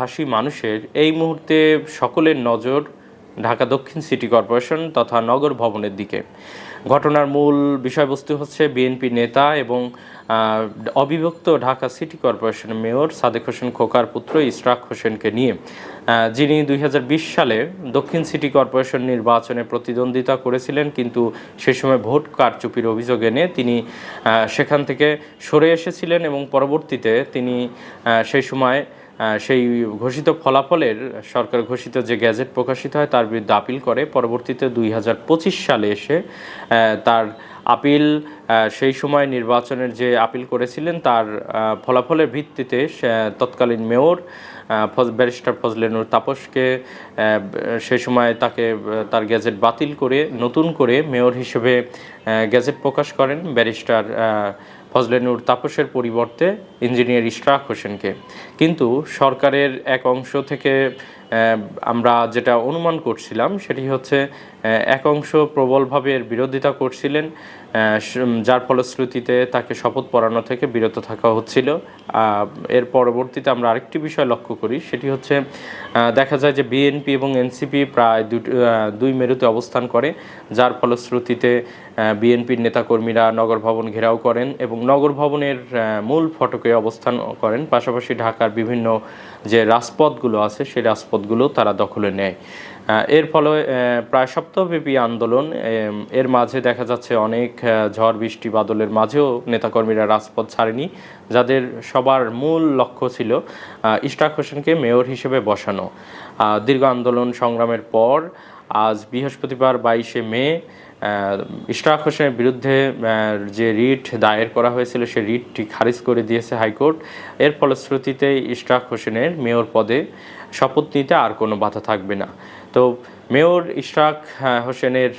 ঢাকাভাষী মানুষের এই মুহূর্তে সকলের নজর ঢাকা দক্ষিণ সিটি কর্পোরেশন তথা নগর ভবনের দিকে। ঘটনার মূল বিষয়বস্তু হচ্ছে বিএনপি নেতা এবং অবিভক্ত ঢাকা সিটি কর্পোরেশনের মেয়র সাদেক হোসেন খোকার পুত্র ইশরাক হোসেনকে নিয়ে। যিনি দুই হাজার বিশ সালে দক্ষিণ সিটি কর্পোরেশন নির্বাচনে প্রতিদ্বন্দ্বিতা করেছিলেন, কিন্তু সে সময় ভোট কারচুপির অভিযোগ এনে তিনি সেখান থেকে সরে এসেছিলেন এবং পরবর্তীতে তিনি সেই সময় সেই ঘোষিত ফলাফলের সরকার ঘোষিত যে গ্যাজেট প্রকাশিত হয়, তার বিরুদ্ধে আপিল করে। পরবর্তীতে দুই হাজার পঁচিশ সালে এসে তার আপিল সেই সময় নির্বাচনের যে আপিল করেছিলেন তার ফলাফলের ভিত্তিতে তৎকালীন মেয়র ব্যারিস্টার ফজলেনুর তাপসকে সেই সময় তাকে তার গ্যাজেট বাতিল করে, নতুন করে মেয়র হিসেবে গ্যাজেট প্রকাশ করেন ব্যারিস্টার ফজলেনুর তাপসের পরিবর্তে ইঞ্জিনিয়ার ইশরাক হোসেনকে। কিন্তু সরকারের এক অংশ থেকে আমরা যেটা অনুমান করছিলাম সেটি হচ্ছে এক অংশ প্রবলভাবে এর বিরোধিতা করছিলেন যার ফলশ্রুতিতে তাকে শপথ পড়ানো থেকে বিরত থাকা হচ্ছিল। এর পরবর্তীতে আমরা আরেকটি বিষয় লক্ষ্য করি, সেটি হচ্ছে দেখা যায় যে বিএনপি এবং এনসিপি প্রায় দুই মেরুতে অবস্থান করে, যার ফলশ্রুতিতে বিএনপির নেতাকর্মীরা নগর ভবন ঘেরাও করেন এবং নগর ভবনের মূল ফটকে অবস্থান করেন। পাশাপাশি ঢাকার বিভিন্ন যে রাজপথগুলো আছে, সেই রাজপথগুলো তারা দখলে নেয়। এর ফলে প্রায় সপ্তাহব্যাপী আন্দোলন এর মাঝে দেখা যাচ্ছে অনেক ঝড়, বৃষ্টি, বাদলের মাঝেও নেতাকর্মীরা রাজপথ ছাড়েনি, যাদের সবার মূল লক্ষ্য ছিল ইশরাক হোসেনকে মেয়র হিসেবে বসানো। দীর্ঘ আন্দোলন সংগ্রামের পর আজ বৃহস্পতিবার বাইশে মে ইশরাক হোসেনের বিরুদ্ধে যে রিট দায়ের করা হয়েছিল, সেই রিটটি খারিজ করে দিয়েছে হাইকোর্ট। এর ফলশ্রুতিতে ইশরাক হোসেনের মেয়র পদে শপথ নিতে আর কোনো বাধা থাকবে না। তো মেয়র ইশরাক হোসেনের